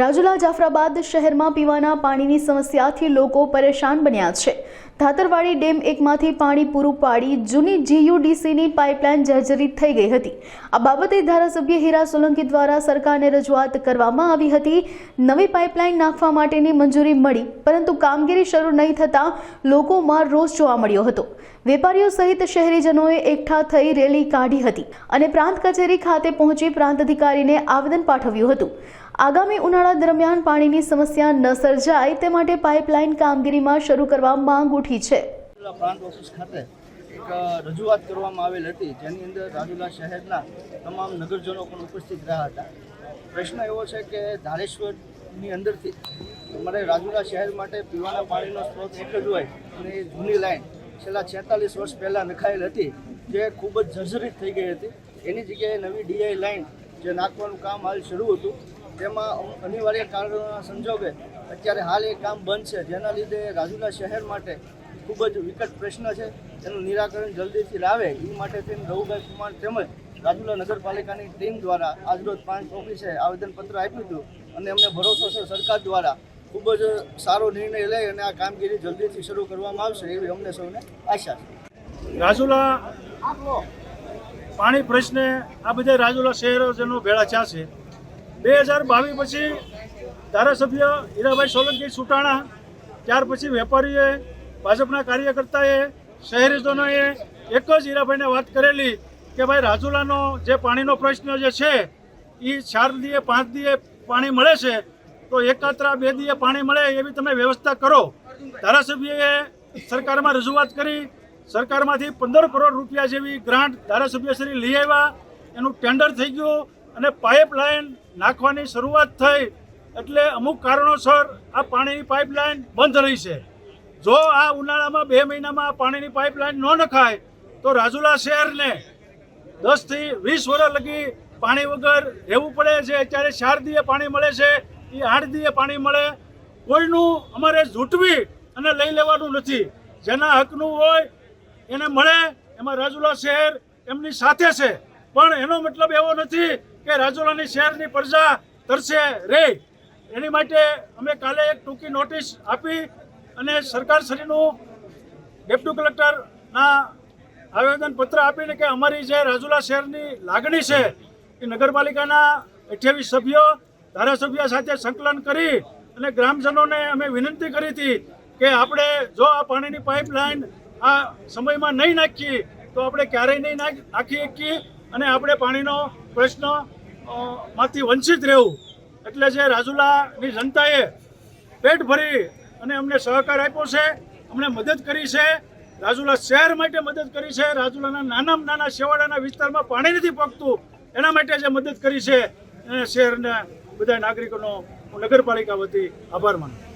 રાજુલા જાફરાબાદ શહેરમાં પીવાના પાણીની સમસ્યાથી લોકો પરેશાન બન્યા છે. ધાતરવાડી ડેમ એકમાંથી પાણી પૂરું પાડી જૂની જીયુડીસીની પાઇપલાઇન જર્જરિત થઈ ગઈ હતી. આ બાબતે ધારાસભ્ય હીરા સોલંકી દ્વારા સરકારને રજૂઆત કરવામાં આવી હતી. નવી પાઇપલાઇન નાખવા માટેની મંજૂરી મળી, પરંતુ કામગીરી શરૂ નહીં થતાં લોકોમાં રોષ જોવા મળ્યો હતો. વેપારીઓ સહિત શહેરીજનોએ એકઠા થઈ રેલી કાઢી હતી અને પ્રાંત કચેરી ખાતે પહોંચી પ્રાંત અધિકારીને આવેદન પાઠવ્યું હતું. આગામી ઉનાળા દરમિયાન પાણીની સમસ્યા ન સર્જાય તે માટે પાઇપલાઇન કામગીરીમાં શરૂ કરવા માંગ ઉઠી છે. પ્રાંત ઓફિસ ખાતે એક રજૂઆત કરવામાં આવેલ હતી. જેની અંદર રાજુલા શહેરના તમામ નગરજનો પણ ઉપસ્થિત રહ્યા હતા. પ્રશ્ન એવો છે કે ધારેશ્વરની અંદરથી અમારે રાજુલા શહેર માટે પીવાના પાણીનો સ્ત્રોત એક હોય અને જૂની લાઈન છેલ્લા છેતાલીસ વર્ષ પહેલાં નખાયેલ હતી, જે ખૂબ જ જર્જરિત થઈ ગઈ હતી. એની જગ્યાએ નવી ડીઆઈ લાઈન જે નાખવાનું કામ હાલ શરૂ હતું. તેમાં અનિવાર્ય કારણોના સંજોગે અત્યારે હાલ એ કામ બંધ છે. જેના લીધે રાજુલા શહેર માટે ખૂબ જ વિકટ પ્રશ્ન છે. એનું નિરાકરણ જલ્દીથી લાવે. એ માટે થઈને રઘુભાઈ કુમાર તેમજ રાજુલા નગરપાલિકાની ટીમ દ્વારા આજરોજ પાંચ ઓફિસે આવેદનપત્ર આપ્યું હતું અને અમને ભરોસો છે સરકાર દ્વારા ખૂબ જ સારો નિર્ણય લઈ અને આ કામગીરી જલ્દીથી શરૂ કરવામાં આવશે એવી અમને સૌને આશા છે. રાજુલા પાણી પ્રશ્ને આ બધા રાજુલા શહેરો જેનો ભેળા છે. બે હજાર બાવીસ પછી ધારાસભ્ય હીરાભાઈ સોલંકી સુટાણા, ત્યાર પછી વેપારીએ, ભાજપના કાર્યકર્તાએ, શહેરીજનોએ એક જ હીરાભાઈને વાત કરેલી કે ભાઈ રાજુલાનો જે પાણીનો પ્રશ્ન જે છે એ ચાર દીએ, પાંચ દીએ પાણી મળે છે, તો એકાત્રા બે દીએ પાણી મળે એવી તમે વ્યવસ્થા કરો. ધારાસભ્યએ સરકારમાં રજૂઆત કરી, સરકારમાંથી પંદર કરોડ રૂપિયા જેવી ગ્રાન્ટ ધારાસભ્યશ્રી લઈ આવ્યા. એનું ટેન્ડર થઈ ગયું. અને પાઇપલાઇન નાખવાની શરૂઆત થઈ એટલે અમુક કારણોસર આ પાણીની પાઇપલાઇન બંધ રહી છે. જો આ ઉનાળામાં બે મહિનામાં આ પાણીની પાઇપલાઇન ન નખાય, તો રાજુલા શહેરને દસથી વીસ વર્ષ લગી પાણી વગર રહેવું પડે છે. અત્યારે ચાર દીએ પાણી મળે છે, એ આઠ દીએ પાણી મળે. કોઈનું અમારે ઝૂંટવી અને લઈ લેવાનું નથી. જેના હકનું હોય એને મળે. એમાં રાજુલા શહેર એમની સાથે છે. પણ એનો મતલબ એવો નથી કે રાજુલાની શહેરની પ્રજા તરસે રે. એની માટે અમે કાલે એક ટૂંકી નોટિસ આપી અને સરકારશ્રીનું ડેપ્યુટી કલેક્ટરના આવેદન પત્ર આપીને કે અમારી જે રાજુલા શહેરની લાગણી છે એ નગરપાલિકાના અઠ્યાવીસ સભ્યો, ધારાસભ્ય સાથે સંકલન કરી અને ગ્રામજનોને અમે વિનંતી કરી હતી કે આપણે જો આ પાણીની પાઇપલાઇન આ સમયમાં નહીં નાખીએ તો આપણે ક્યારેય નહીં નાખી શકીએ. અને આપણે પાણીનો પ્રશ્નમાંથી વંચિત રહેવું. એટલે જે રાજુલાની જનતાએ પેટ ભરી અને અમને સહકાર આપ્યો છે, અમને મદદ કરી છે, રાજુલા શહેર માટે મદદ કરી છે, રાજુલાના નાનામાં નાના છેવાડાના વિસ્તારમાં પાણી નથી પકતું એના માટે જે મદદ કરી છે એને શહેરના બધા નાગરિકોનો હું નગરપાલિકા વતી આભાર માનું